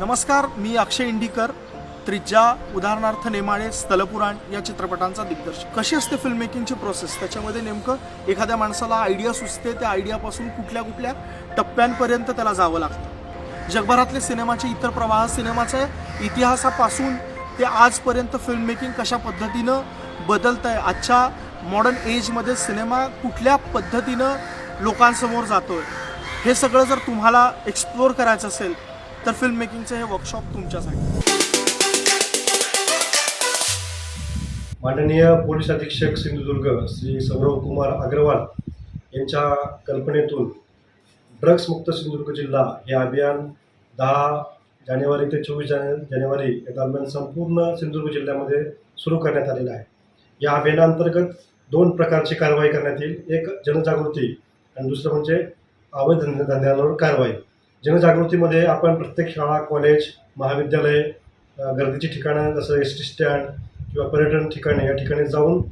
नमस्कार मी अक्षय इंडिकर. त्रिज्या उदाहरणार्थ नेमाळे स्थलपुराण या चित्रपटांचा दिग्दर्शक. कशी असते फिल्म मेकिंगची प्रोसेस त्याच्यामध्ये नेमकं एखाद्या माणसाला आयडिया सुचते त्या आयडियापासून कुठल्या कुठल्या टप्प्यांपर्यंत त्याला जावं लागतं. जगभरातले सिनेमाचे इतर प्रवाह सिनेमाच्या इतिहासापासून ते आजपर्यंत फिल्म मेकिंग कशा पद्धतीनं बदलत आहे आजच्या मॉडर्न एजमध्ये सिनेमा कुठल्या पद्धतीनं लोकांसमोर जातो आहे हे सगळं जर तुम्हाला एक्सप्लोअर करायचं असेल तर फिल्म मेकिंगचं हे वर्कशॉप तुमच्यासाठी. माननीय पोलीस अधीक्षक सिंधुदुर्ग श्री सौरव कुमार अग्रवाल यांच्या कल्पनेतून ड्रग्स मुक्त सिंधुदुर्ग जिल्हा हे अभियान दहा जानेवारी ते चोवीस जाने जानेवारी या दरम्यान संपूर्ण सिंधुदुर्ग जिल्ह्यामध्ये सुरू करण्यात आलेलं आहे. या अभियानांतर्गत दोन प्रकारची कारवाई करण्यात येईल. एक जनजागृती आणि दुसरं म्हणजे अवैध धंद्यांवर कारवाई. जनजागृतीमध्ये आपण प्रत्येक शाळा कॉलेज महाविद्यालय गर्दीची ठिकाणं जसं एस टी स्टँड किंवा पर्यटन ठिकाणे या ठिकाणी जाऊन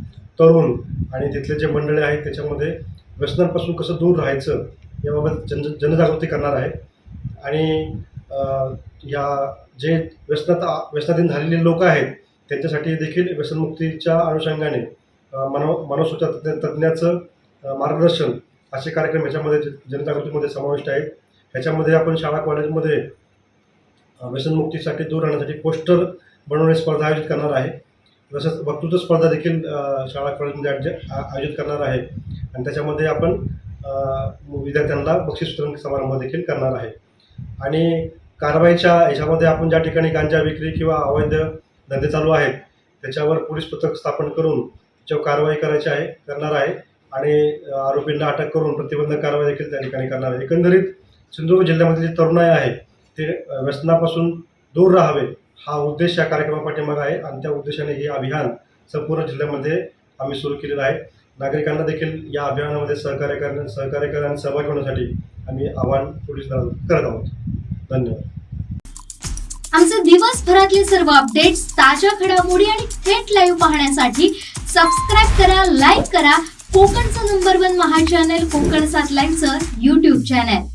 तरुण आणि तिथले जे मंडळे आहेत त्याच्यामध्ये व्यसनांपासून कसं दूर राहायचं याबाबत जन जनजागृती करणार आहे. आणि या जे व्यसनात व्यसनाधीन झालेले लोक आहेत त्यांच्यासाठी देखील व्यसनमुक्तीच्या अनुषंगाने मानव मानवसुचा तज्ञ तज्ज्ञाचं मार्गदर्शन असे कार्यक्रम याच्यामध्ये जनजागृतीमध्ये समाविष्ट आहेत. ह्याच्यामध्ये आपण शाळा कॉलेजमध्ये व्यसनमुक्तीसाठी दूर राहण्यासाठी पोस्टर बनवणे स्पर्धा आयोजित करणार आहे. तसंच वक्तृत्व स्पर्धा देखील शाळा कॉलेजमध्ये आयोजित आयोजित करणार आहे. आणि त्याच्यामध्ये आपण विद्यार्थ्यांना बक्षीस वितरण समारंभ देखील करणार आहे. आणि कारवाईच्या ह्याच्यामध्ये आपण ज्या ठिकाणी गांजा विक्री किंवा अवैध धंदे चालू आहेत त्याच्यावर पोलीस पथक स्थापन करून त्याच्यावर कारवाई करायची आहे करणार आहे. आणि आरोपींना अटक करून प्रतिबंधक कारवाई देखील त्या ठिकाणी करणार आहे. एकंदरीत सिंधुदुर्ग जिल्ह्यामधले जे तरुणाई आहे ते व्यसनापासून दूर राहावे हा उद्देश या कार्यक्रमापाठीमागे आहे. आणि त्या उद्देशाने हे अभियान संपूर्ण जिल्ह्यामध्ये आम्ही सुरू केलेलं आहे. नागरिकांना देखील या अभियानामध्ये सहकार्य करण्या सहकार्य करणं सहभागी होण्यासाठी आम्ही आव्हान पोलीस करत आहोत. धन्यवाद. आमचे दिवसभरातले सर्व अपडेट्स ताज्या घडामोडी आणि थेट लाईव्ह पाहण्यासाठी सबस्क्राईब करा लाईक करा. कोकणचं नंबर वन महा चॅनल कोकण सात लाईनचं युट्यूब चॅनल